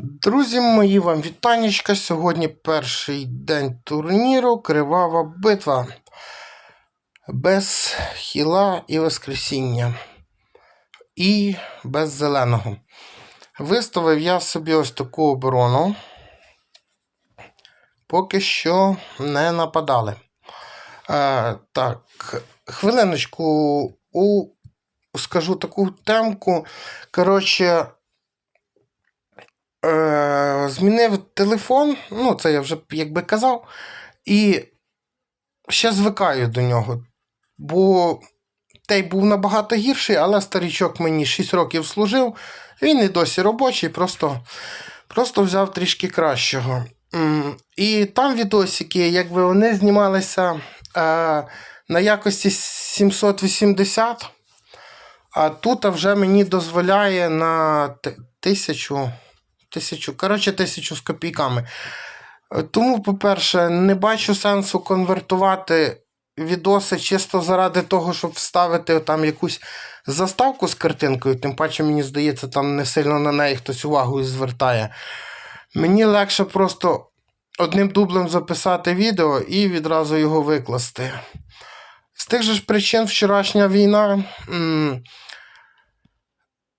Друзі мої, вам вітанечка. Сьогодні перший день турніру. Кривава битва. Без хіла і воскресіння. І без зеленого. Виставив я собі ось таку оборону. Поки що не нападали. Е, так, хвилиночку у, скажу таку темку. Коротше, е, змінив телефон, ну, це я вже якби казав, і ще звикаю до нього. Бо той був набагато гірший, але старічок мені 6 років служив, він і досі робочий, просто, просто взяв трішки кращого. І там відосики, якби вони знімалися е, на якості 780, а тут вже мені дозволяє на т- тисячу. Коротше, тисячу з копійками. Е, Тому, по-перше, не бачу сенсу конвертувати відоси чисто заради того, щоб вставити там якусь заставку з картинкою. Тим паче, мені здається, там не сильно на неї хтось увагу звертає. Мені легше просто одним дублем записати відео і відразу його викласти. З тих же ж причин вчорашня війна. м,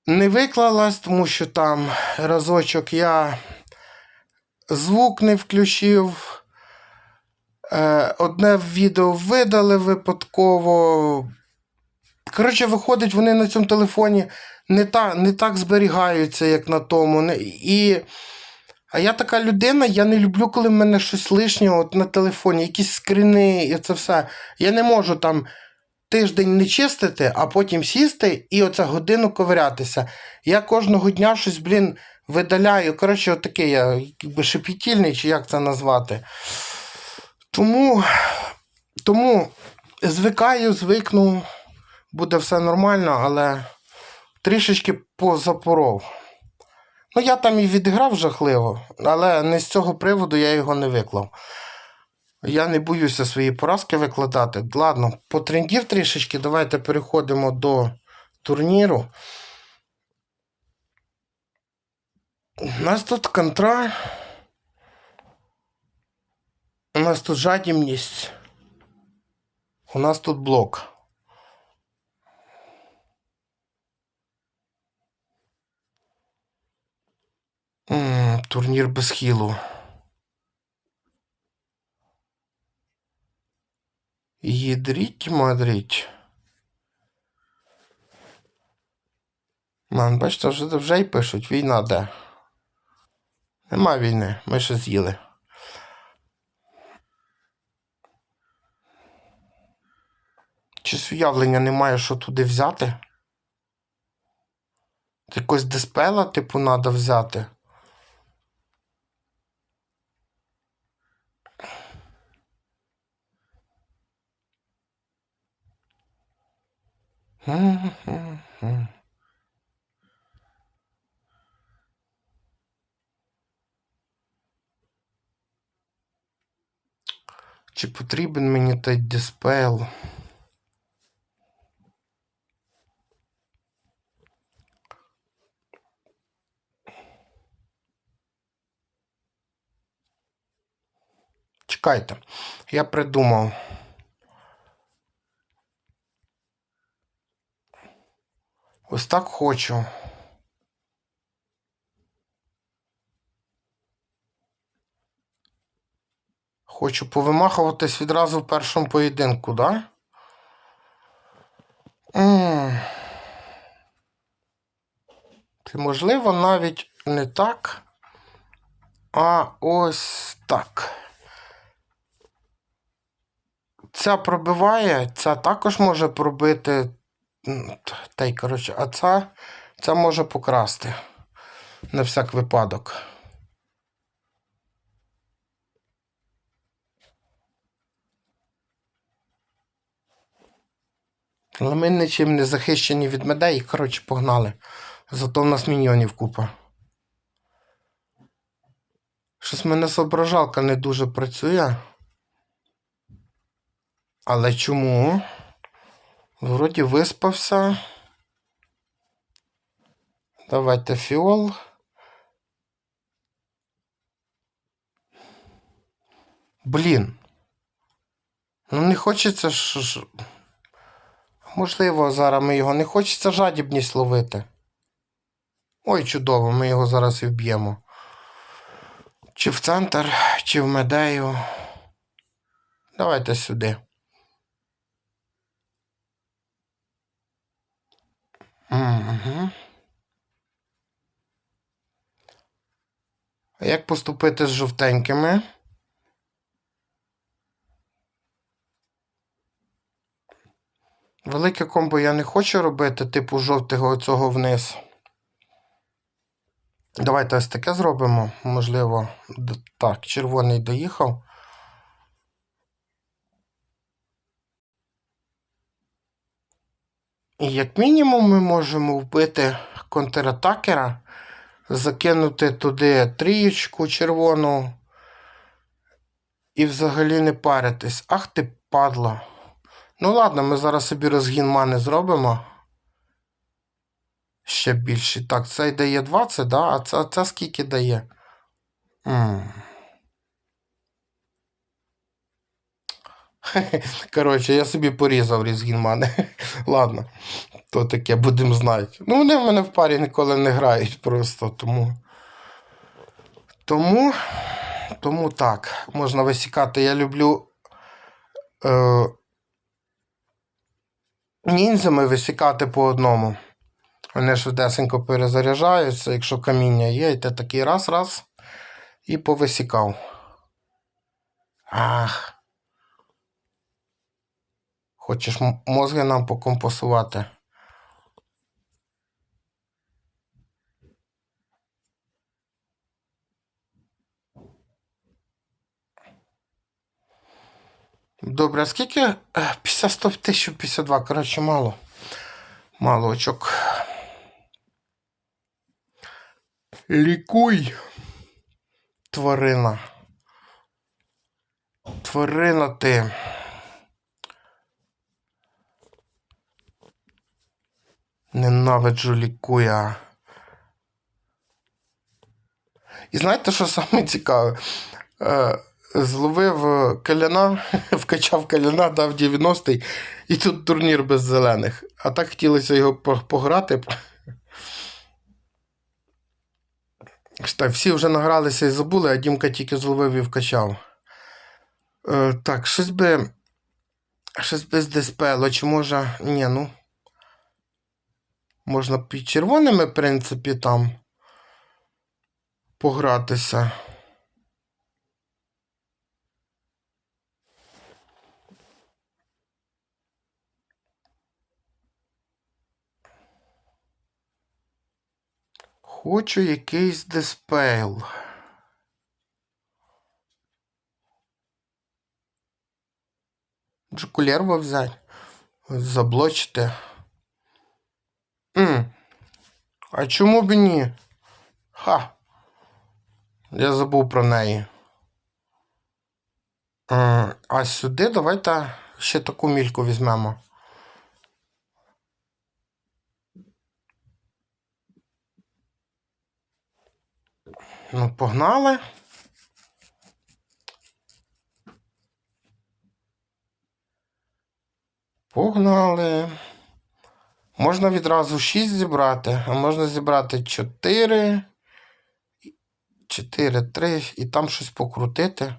не виклалась, тому що там разочок я звук не включив. Е, одне відео видали випадково. Коротше, виходить, вони на цьому телефоні не, та, не так зберігаються, як на тому. І, а я така людина, я не люблю, коли в мене щось лишнє от на телефоні, якісь скріни і це все. Я не можу там тиждень не чистити, а потім сісти і оце годину ковирятися. Я кожного дня щось, блін, видаляю. Коротше, отакий я якби шепітільний, чи як це назвати. Тому, тому звикаю, звикну, буде все нормально, але трішечки позапоров. Ну, я там і відіграв жахливо, але не з цього приводу я його не виклав. Я не боюся свої поразки викладати. Ладно, потрендів трішечки, давайте переходимо до турніру. У нас тут контра. У нас тут жадібність. У нас тут блок. Турнір без хілу. Їдріть, мадріть. Ман, бачите, вже, вже й пишуть, війна де. Нема війни, ми ще з'їли. Щось уявлення немає, що туди взяти. Якось диспела, типу, треба взяти. Чи потрібен мені той диспел? Чекайте, я придумав. Ось так хочу. Хочу повимахуватись відразу в першому поєдинку, да? М. Чи можливо навіть не так, а ось так. Ця пробиває, ця також може пробити. Та й, коротше, а ця, ця може покрасти. На всяк випадок. Але ми нічим не захищені від медей, коротше, погнали. Зато в нас міньйонів купа. Щось в мене соображалка не дуже працює. Але чому? Вроді виспався. Давайте фіол. Блін. Ну, не хочеться ж. Можливо, зараз ми його не хочеться жадібність ловити. Ой, чудово, ми його зараз і вб'ємо. Чи в центр, чи в медею. Давайте сюди. А як поступити з жовтенькими? Велике комбо я не хочу робити, типу жовтого оцього вниз. Давайте ось таке зробимо. Можливо, так, червоний доїхав. І як мінімум ми можемо вбити контратакера, закинути туди трієчку червону і взагалі не паритись. Ах ти падла. Ну ладно, ми зараз собі розгін мани зробимо. Ще більше. Так, цей дає 20, да? а це, це скільки дає? м Коротше, я собі порізав різгін мани. Ладно, то таке будемо знати. Ну, вони в мене в парі ніколи не грають просто, тому. Тому. Тому так, можна висікати. Я люблю. Е, ніндзями висікати по одному. Вони швидесенько перезаряджаються, якщо каміння є, і ти такий раз, раз і повисікав. Ах. Хочеш мозги нам покомпосувати? Добре, а скільки? Е, 50 100 1052, коротше, мало. Мало очок. Лікуй, тварина. Тварина ти. Ненавиджу лікуя. І знаєте, що саме цікаве? Е, зловив каляна, вкачав каляна, дав 90-й, і тут турнір без зелених. А так хотілося його пограти. Всі вже награлися і забули, а Дімка тільки зловив і вкачав. Е, так, щось би. Щось без диспело, чи може. Ні, ну. Можна під червоними, в принципі, там погратися. Хочу якийсь диспейл. Джокулерва взяти. Заблочити. М. А чому б ні? Ха. Я забув про неї. А сюди давайте ще таку мільку візьмемо. Ну, погнали. Погнали. Можна відразу 6 зібрати, а можна зібрати 4, 4, 3 і там щось покрутити.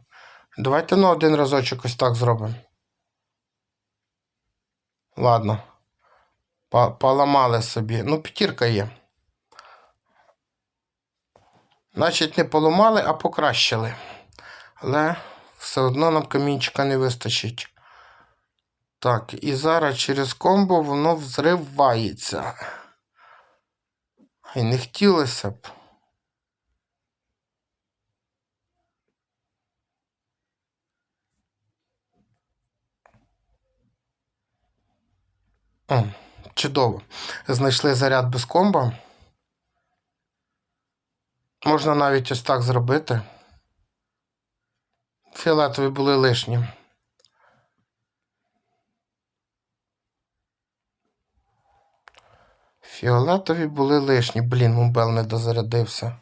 Давайте ну один разочок ось так зробимо. Ладно. Поламали собі. Ну, п'ятірка є. Значить, не поламали, а покращили. Але все одно нам камінчика не вистачить. Так, і зараз через комбо воно взривається. І не хотілося б. О, чудово. Знайшли заряд без комбо. Можна навіть ось так зробити. Фіолетові були лишні. Фіолетові були лишні. Блін, мумбел не дозарядився.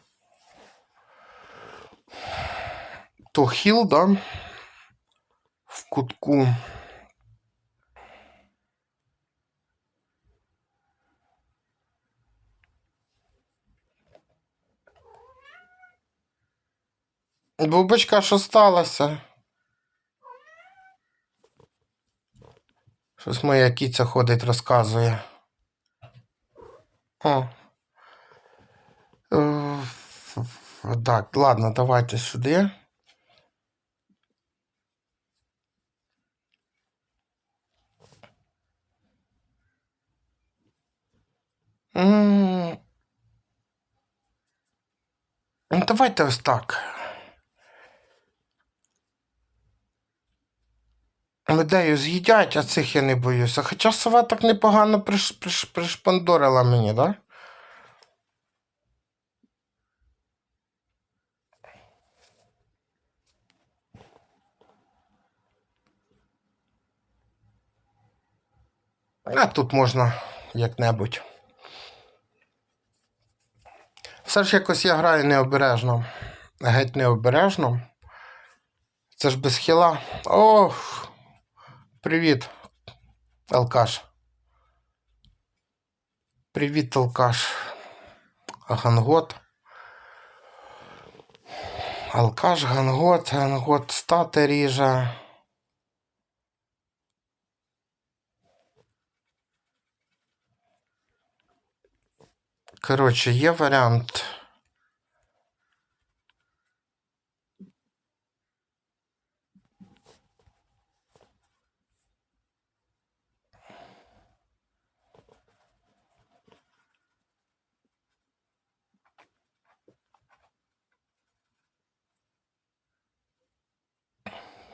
То хіл, да? кутку. Бубочка, що сталося? Щось моя кіця ходить, розказує. О. Е, Так, ладно, давайте сюди. Ну, давайте ось так. Медею з'їдять, а цих я не боюся. Хоча сова так непогано приш, приш, пришпандорила мені, да? А тут можна як-небудь. Все ж якось я граю необережно. Геть необережно. Це ж без хіла. Ох. Привіт, алкаш. Привіт, алкаш. Гангот. Алкаш, гангот, гангот стати ріже. Коротше, є варіант.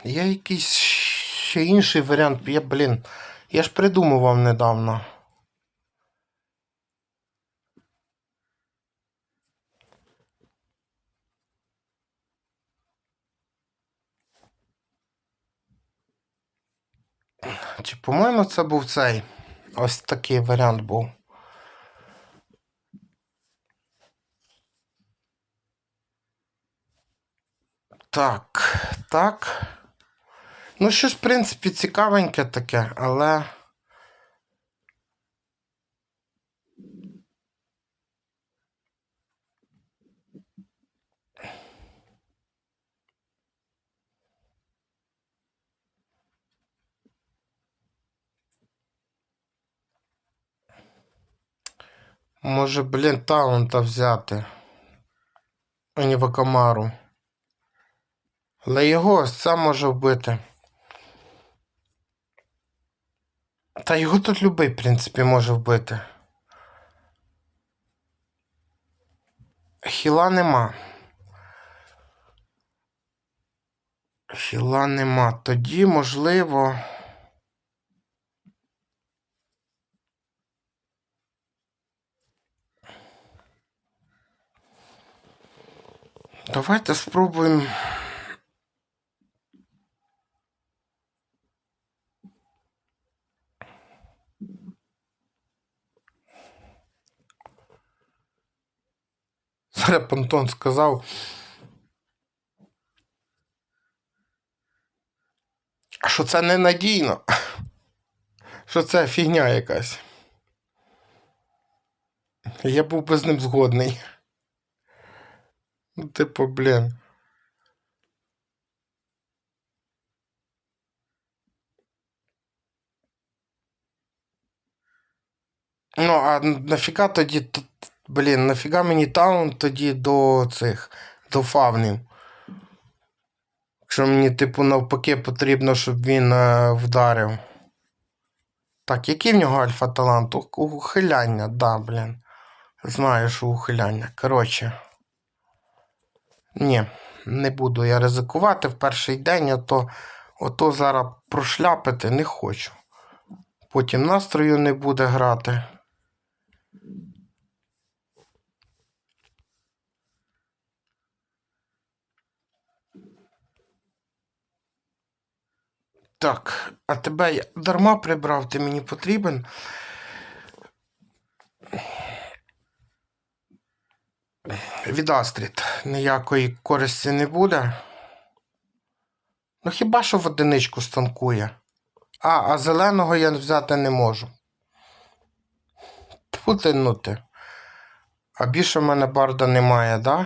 Є якийсь ще інший варіант. Я, блін, я ж придумував недавно. Чи, по-моєму, це був цей. Ось такий варіант був. Так, так. Ну, щось, в принципі, цікавеньке таке, але. Може, блін, таунта взяти. А не Вакамару. Але його ось це може вбити. Та його тут любий, в принципі, може вбити. Хіла нема. Хіла нема. Тоді, можливо. Давайте спробуємо. Зараз Пантон сказав. Що це ненадійно. Що це фігня якась. Я був би з ним згодний. Ну, типу, блін. Ну, а нафіга тоді, блін, нафіга мені таун тоді до цих, до фавнів? Якщо мені, типу, навпаки потрібно, щоб він е, вдарив. Так, який в нього альфа-талант? Ухиляння, да, блін. Знаю, що ухиляння. Коротше. Ні, не буду я ризикувати в перший день, а то ото зараз прошляпити не хочу. Потім настрою не буде грати. Так, а тебе я дарма прибрав, ти мені потрібен. Від Астрід ніякої користі не буде. Ну хіба що в одиничку станкує. А, а зеленого я взяти не можу. Путинути. А більше в мене барда немає, да? Ну,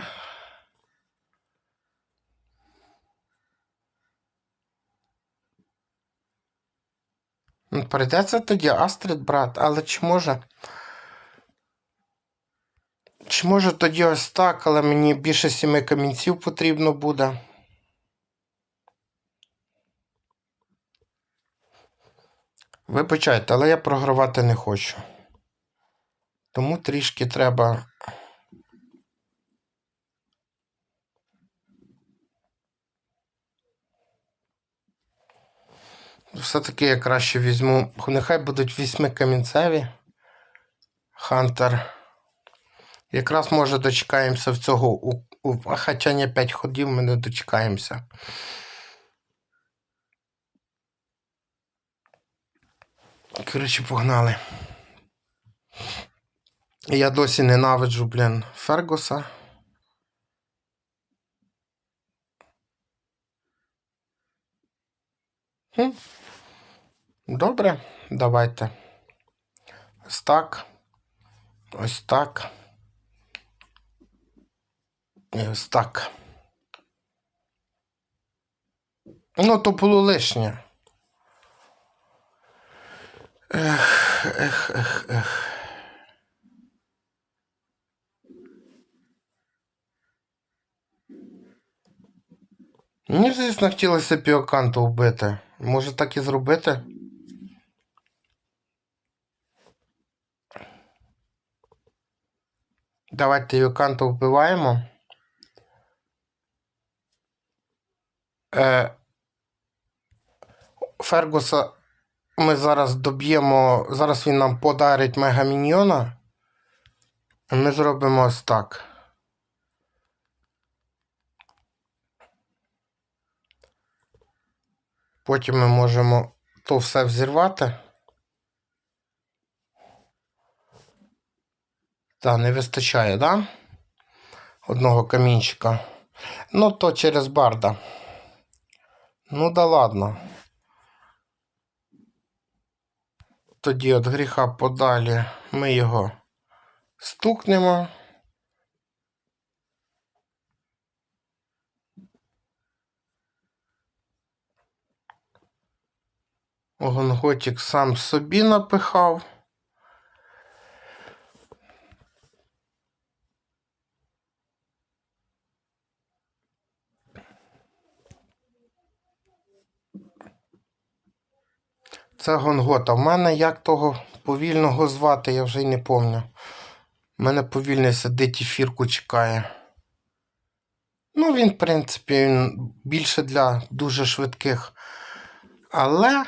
Прийдеться тоді Астрид брат, але чи може. Чи може тоді ось так, але мені більше сіми камінців потрібно буде. Вибачайте, але я програвати не хочу. Тому трішки треба. Все-таки я краще візьму. Нехай будуть вісьми камінцеві. Хантер. Якраз може дочекаємося в цього. У, у, хоча не 5 ходів ми не дочекаємося. Коротше, погнали. Я досі ненавиджу, блін, Фергуса. Хм. Добре, давайте. Ось так. Ось так. І ось так. Ну, то було лишнє. Ех, ех, ех, ех. Мені, звісно, хотілося піоканту вбити. Може так і зробити? Давайте Йоканту вбиваємо. Е, Фергуса ми зараз доб'ємо. Зараз він нам подарить мегаміньйона. Ми зробимо ось так. Потім ми можемо то все взірвати. Та, не вистачає, да? Одного камінчика. Ну, то через барда. Ну да ладно. Тоді від гріха подалі ми його стукнемо. Гонготик сам собі напихав. Це Гонгота. В мене як того повільного звати, я вже й не пам'ятаю. У мене повільний сидить і чекає. Ну, він, в принципі, більше для дуже швидких. Але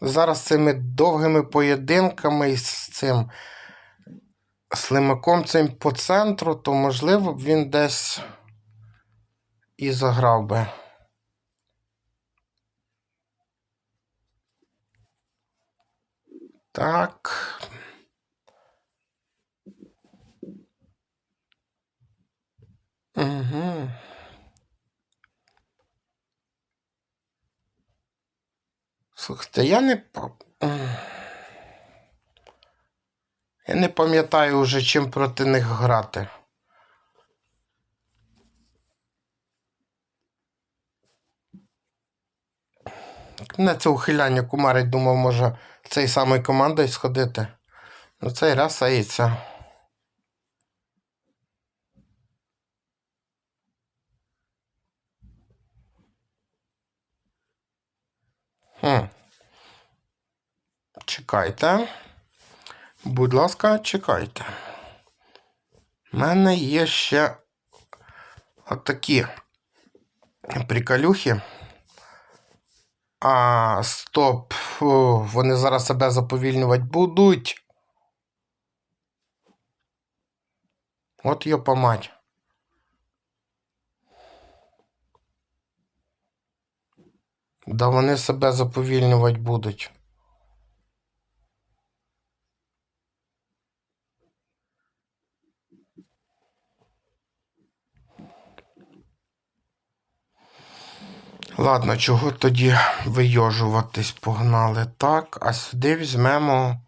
зараз цими довгими поєдинками і з цим слимаком цим по центру, то можливо б він десь і заграв би. Так. Угу. Слухайте, я не Я не пам'ятаю вже, чим проти них грати. На це ухиляння кумарить, думав, може цей самий командою сходити. Ну цей раз сається. Хм. Чекайте. Будь ласка, чекайте. У мене є ще отакі приколюхи. А, стоп. Фу, вони зараз себе заповільнювати будуть. От йопа мать. Да вони себе заповільнювати будуть. Ладно, чого тоді вийожуватись погнали? Так, а сюди візьмемо.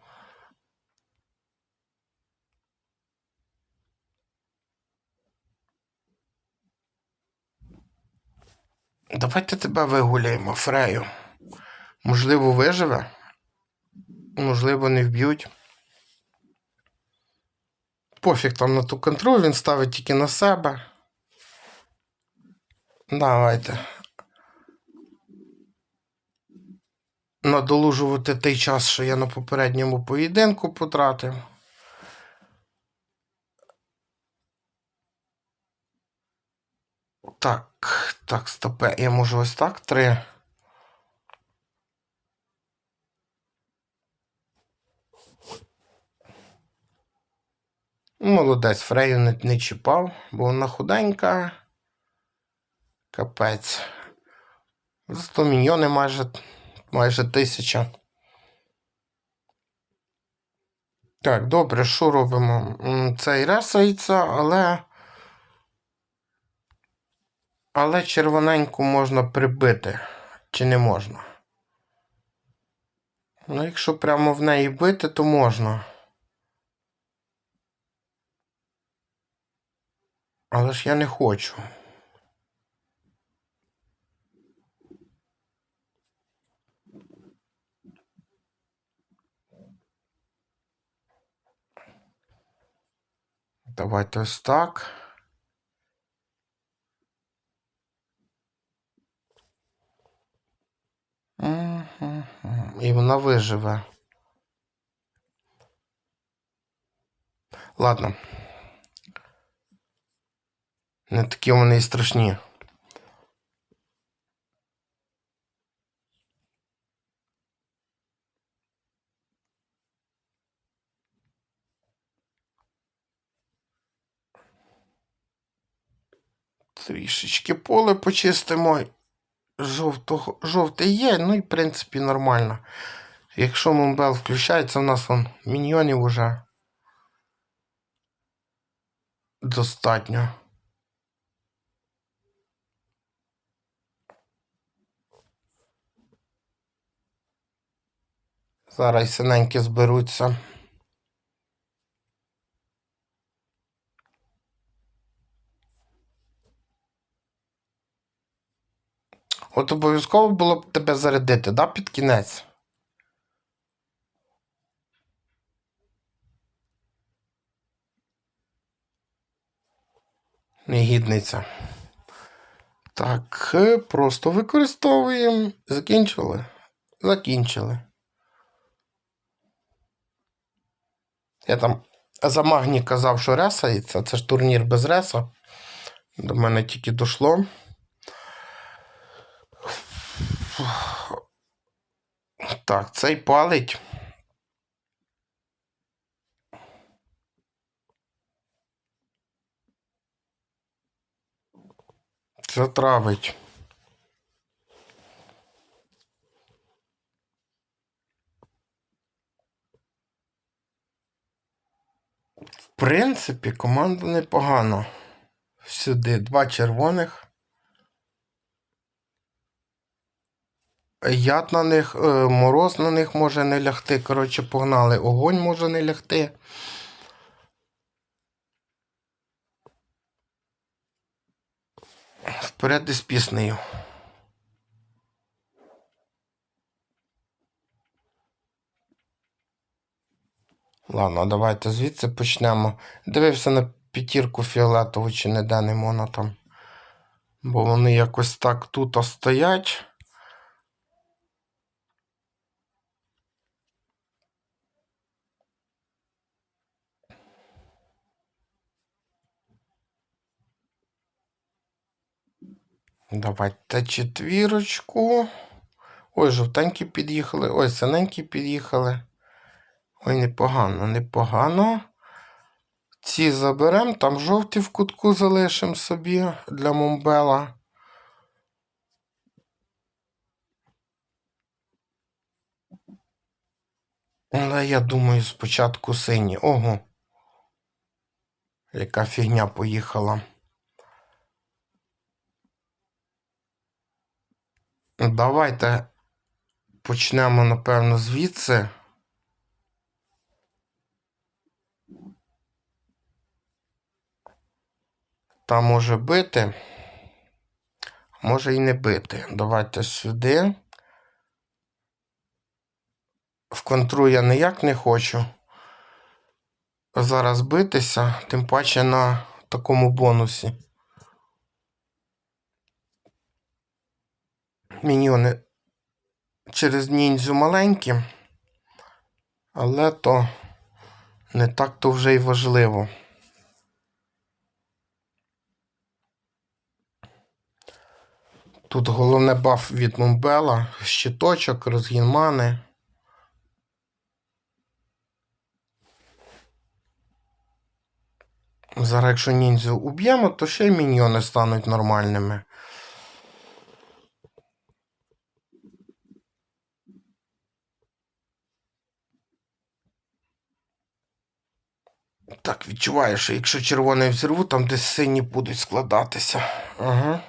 Давайте тебе вигуляємо, Фрею. Можливо, виживе. Можливо, не вб'ють. Пофіг там на ту контроль, він ставить тільки на себе. Давайте. Надолужувати той час, що я на попередньому поєдинку потратив. Так, так, стопе. Я можу ось так три. Молодець, Фрею не, не чіпав, бо вона худенька. Капець. Зато міньйони майже, майже тисяча. Так, добре, що робимо? Цей ресається, але. Але червоненьку можна прибити. Чи не можна? Ну, якщо прямо в неї бити, то можна. Але ж я не хочу. Давайте ось так. І вона виживе. Ладно. Не такі вони і страшні. Трішечки поле почистимо. Жовтого, жовтий є, ну і в принципі нормально. Якщо Мумбел включається, у нас вон міньйонів уже достатньо. Зараз синенькі зберуться. От обов'язково було б тебе зарядити, да, під кінець? Негідниця. Так, просто використовуємо. Закінчили. Закінчили. Я там за Магні казав, що ресається. Це ж турнір без реса. До мене тільки дошло. Так, цей палить. Це травить. В принципі, команда непогана. Сюди два червоних. Яд на них, е, мороз на них може не лягти. Коротше, погнали. Огонь може не лягти. Вперед із піснею. Ладно, давайте звідси почнемо. Дивився на п'ятірку фіолетову, чи не де не там. Бо вони якось так тут стоять. Давайте четвірочку. Ой, жовтенькі під'їхали. Ой, синенькі під'їхали. Ой, непогано, непогано. Ці заберемо, там жовті в кутку залишимо собі для Момбела. Але я думаю, спочатку сині. Ого. Яка фігня поїхала. Давайте почнемо, напевно, звідси. Там може бити, може і не бити. Давайте сюди. В контру я ніяк не хочу зараз битися, тим паче на такому бонусі. Міньйони через ніндзю маленькі, але то не так то вже й важливо. Тут головне баф від Мумбела, щиточок, розгін мани. Зараз, якщо ніндзю уб'ємо, то ще й міньйони стануть нормальними. Так, відчуваю, що якщо червоний взірву, там десь сині будуть складатися. Ага.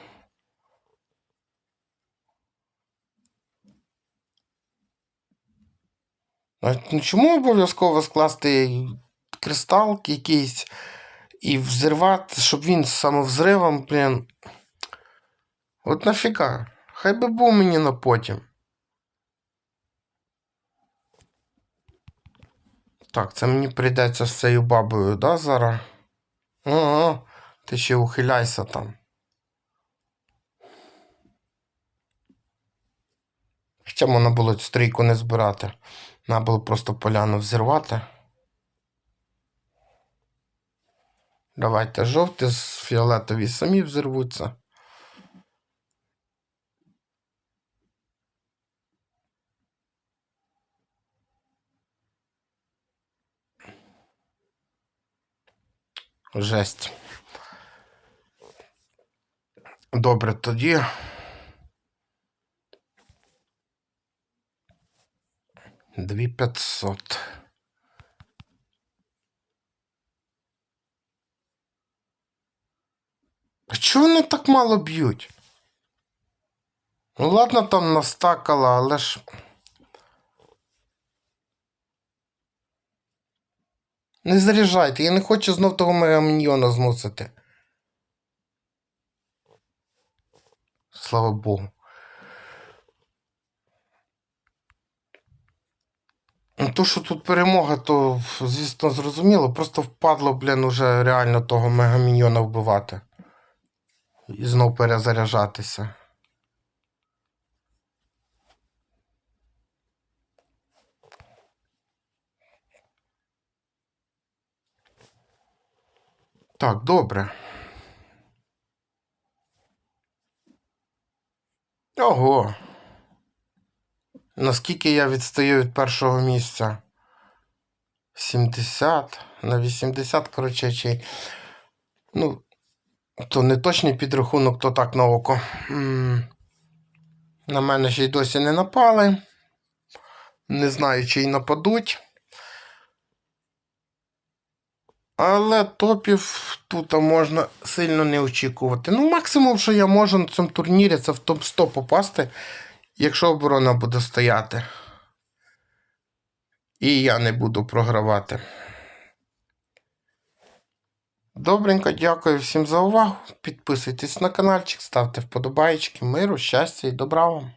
Ну чому обов'язково скласти кристал якийсь і взривати, щоб він з самовзривом, блін. От нафіга? Хай би був мені на потім. Так, це мені прийдеться з цією бабою, да, зараз? Ага, ти ще ухиляйся там. Хоча можна було цю стрійку не збирати. Треба було просто поляну взірвати. Давайте жовті з фіолетові самі взірвуться. Жесть. Добре, тоді. Дві п'ятсот. А чого вони так мало б'ють? Ну, ладно, там настакала, але ж. Не заряджайте, я не хочу знов того мегаміньйона зносити. Слава Богу. Ну, То, що тут перемога, то, звісно, зрозуміло. Просто впадло, блін, уже реально того мегаміньйона вбивати. І знов перезаряджатися. Так, добре. Ого. Наскільки я відстаю від першого місця? 70 на 80, коротше, чи. Ну, то не точний підрахунок, то так на око. На мене ще й досі не напали. Не знаю, чи й нападуть. Але топів тут можна сильно не очікувати. Ну, максимум, що я можу на цьому турнірі, це в топ-100 попасти, якщо оборона буде стояти. І я не буду програвати. Добренько, дякую всім за увагу. Підписуйтесь на каналчик, ставте вподобайки, миру, щастя і добра вам.